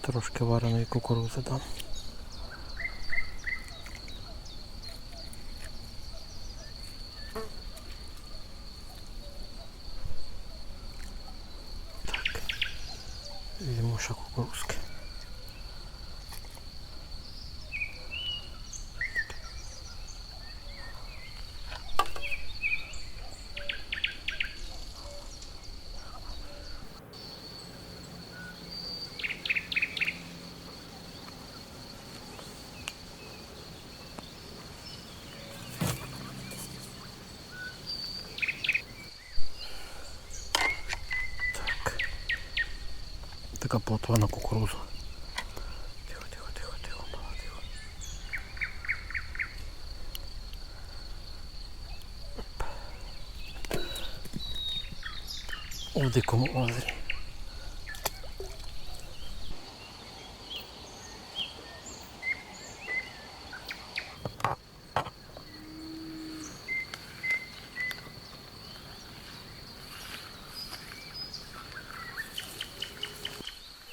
Трошки вареної кукурудзи дам. Так. Візьму ще кукурузки. Така плотва на кукурузу. Тихо, тихо, тихо, тихо, мало, тихо. У дикому озері.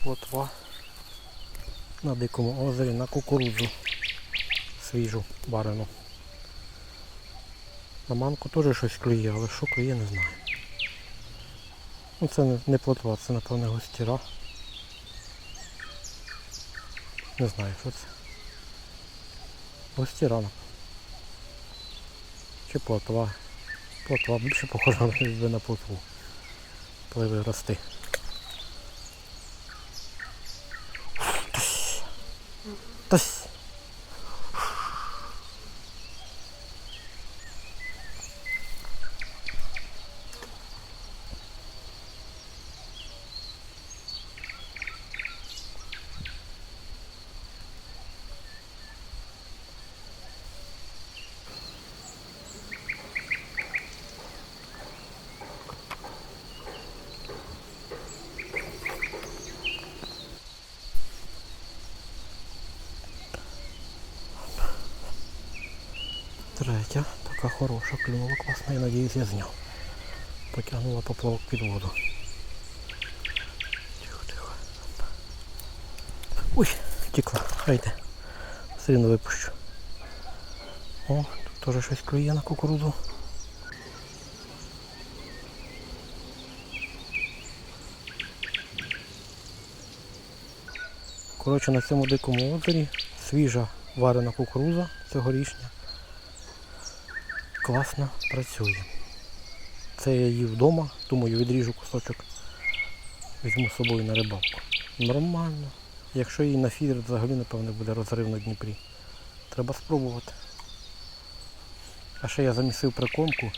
Плотва на дикому озері на кукурудзу свіжу варену. На манку теж щось клює, але що клює, не знаю. Ну це не, плотва, це напевне гостіра. Не знаю, що це. Гостіра. напевно. Чи плотва. Плотва більше похожа на плотву. Пливи рости. Третя, така хороша, клюнула класно, я надіюсь я зняв. Потягнула поплавок під воду. Тихо, тихо. Ой, втекла, хайте. Все рівно випущу. О, тут теж щось клює на кукурудзу. Коротше, на цьому дикому озері свіжа варена кукуруза цьогорічня класно працює. Це я її вдома, думаю, відріжу кусочок, візьму з собою на рибалку. Нормально. Якщо її на фідер, взагалі, напевне, буде розрив на Дніпрі. Треба спробувати. А ще я замісив прикормку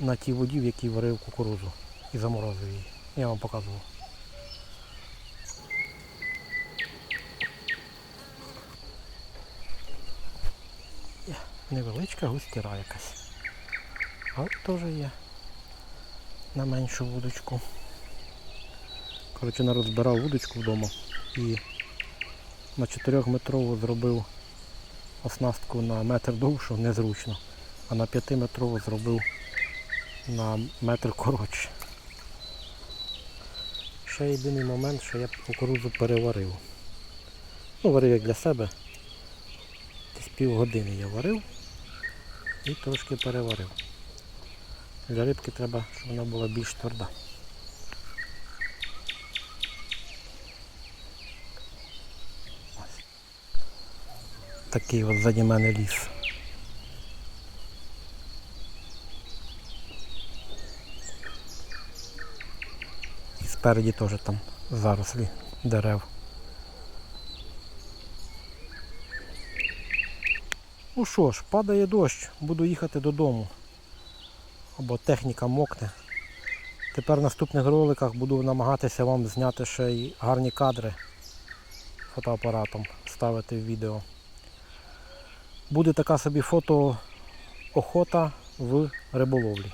на тій воді, в якій варив кукурузу і заморозив її. Я вам показував. Невеличка густіра якась. Теж є на меншу вудочку. Коротше, нарозбирав вудочку вдома і на 4-метрову зробив оснастку на метр довшу, незручно, а на 5-метрову зробив на метр коротше. Ще єдиний момент, що я кукурудзу переварив. Ну, варив як для себе. Десь півгодини я варив і трошки переварив. Для рибки треба, щоб вона була більш тверда. Ось. Такий от ззаді мене ліс. І спереді теж там зарослі дерев. Ну що ж, падає дощ, буду їхати додому або техніка мокне. Тепер в наступних роликах буду намагатися вам зняти ще й гарні кадри фотоапаратом, ставити в відео. Буде така собі фотоохота в риболовлі.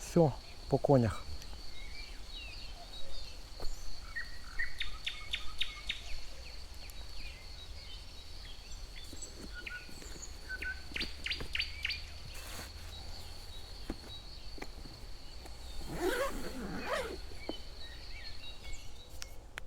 Все, по конях.